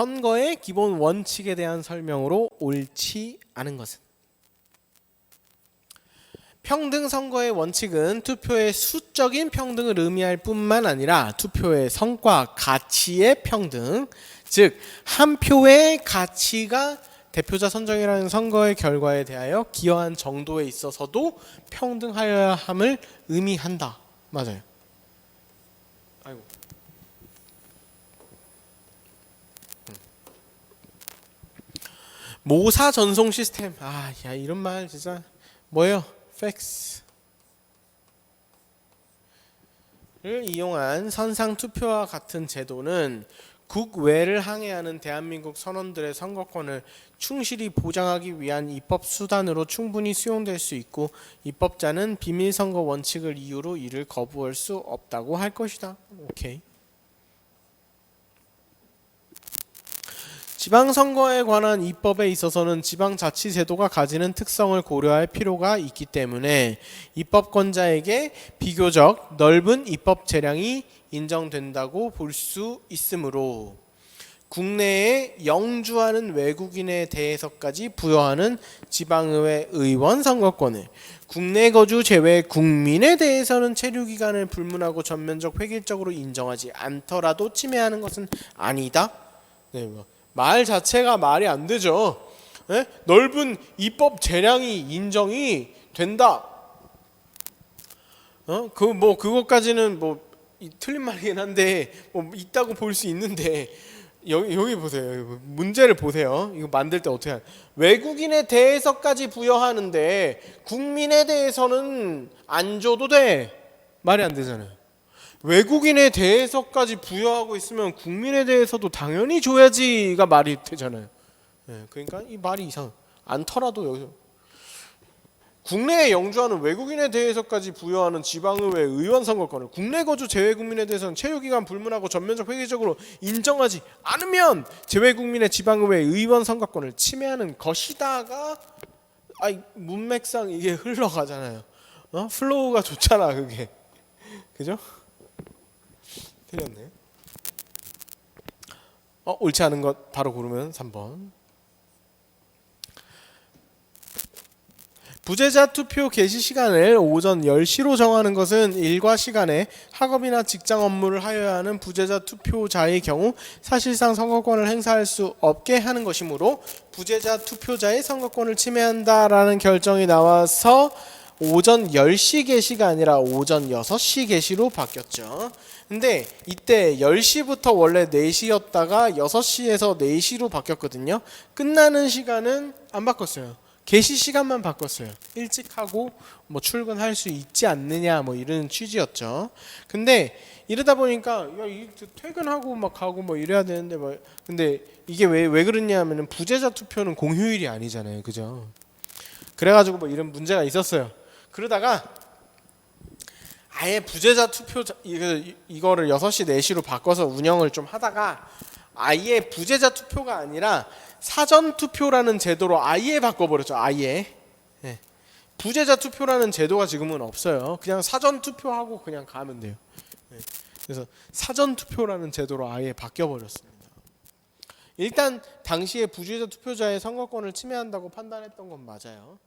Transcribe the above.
선거의 기본 원칙에 대한 설명으로 옳지 않은 것은 평등 선거의 원칙은 투표의 수적인 평등을 의미할 뿐만 아니라 투표의 성과 가치의 평등, 즉 한 표의 가치가 대표자 선정이라는 선거의 결과에 대하여 기여한 정도에 있어서도 평등하여야 함을 의미한다. 맞아요. 아이고. 모사 전송 시스템. 아, 야 이런 말 진짜 뭐예요? 팩스. 를 이용한 선상 투표와 같은 제도는 국외를 항해하는 대한민국 선원들의 선거권을 충실히 보장하기 위한 입법 수단으로 충분히 수용될 수 있고 입법자는 비밀 선거 원칙을 이유로 이를 거부할 수 없다고 할 것이다. 오케이. 지방선거에 관한 입법에 있어서는 지방자치제도가 가지는 특성을 고려할 필요가 있기 때문에 입법권자에게 비교적 넓은 입법 재량이 인정된다고 볼 수 있으므로 국내에 영주하는 외국인에 대해서까지 부여하는 지방의회 의원 선거권을 국내 거주 제외 국민에 대해서는 체류 기간을 불문하고 전면적 획일적으로 인정하지 않더라도 침해하는 것은 아니다. 네, 뭐. 말 자체가 말이 안 되죠. 예? 넓은 입법 재량이 인정이 된다. 어? 그 뭐 그것까지는 뭐 이- 틀린 말이긴 한데 뭐 있다고 볼 수 있는데 여기 여기 보세요. 문제를 보세요. 이거 만들 때 어떻게 하 외국인에 대해서까지 부여하는데 국민에 대해서는 안 줘도 돼. 말이 안 되잖아요. 외국인에 대해서까지 부여하고 있으면 국민에 대해서도 당연히 줘야지가 말이 되잖아요. 예, 그러니까 이 말이 이상. 않더라도 여기서 국내에 영주하는 외국인에 대해서까지 부여하는 지방의회 의원 선거권을 국내 거주 제외 국민에 대해서는 체류 기간 불문하고 전면적 회계적으로 인정하지 않으면 제외 국민의 지방의회 의원 선거권을 침해하는 것이다가 아이 문맥상 이게 흘러가잖아요. 어? 플로우가 좋잖아 그게. 그죠? 틀렸네. 어, 옳지 않은 것 바로 고르면 3번. 부재자 투표 개시 시간을 오전 10시로 정하는 것은 일과 시간에 학업이나 직장 업무를 하여야 하는 부재자 투표자의 경우 사실상 선거권을 행사할 수 없게 하는 것이므로 부재자 투표자의 선거권을 침해한다라는 결정이 나와서 오전 10시 개시가 아니라 오전 6시 개시로 바뀌었죠. 근데 이때 10시부터 원래 4시였다가 6시에서 4시로 바뀌었거든요. 끝나는 시간은 안 바꿨어요. 개시 시간만 바꿨어요. 일찍 하고 뭐 출근할 수 있지 않느냐 뭐 이런 취지였죠. 근데 이러다 보니까 야, 이 퇴근하고 막 가고 뭐 이래야 되는데 뭐 근데 이게 왜 왜 그러냐면은 부재자 투표는 공휴일이 아니잖아요. 그죠? 그래가지고 뭐 이런 문제가 있었어요. 그러다가 아예 부재자 투표 이거 이거를 6시 4시로 바꿔서 운영을 좀 하다가 아예 부재자 투표가 아니라 사전 투표라는 제도로 아예 바꿔 버렸죠. 아예. 예. 부재자 투표라는 제도가 지금은 없어요. 그냥 사전 투표하고 그냥 가면 돼요. 예. 그래서 사전 투표라는 제도로 아예 바뀌어 버렸습니다. 일단 당시에 부재자 투표자의 선거권을 침해한다고 판단했던 건 맞아요.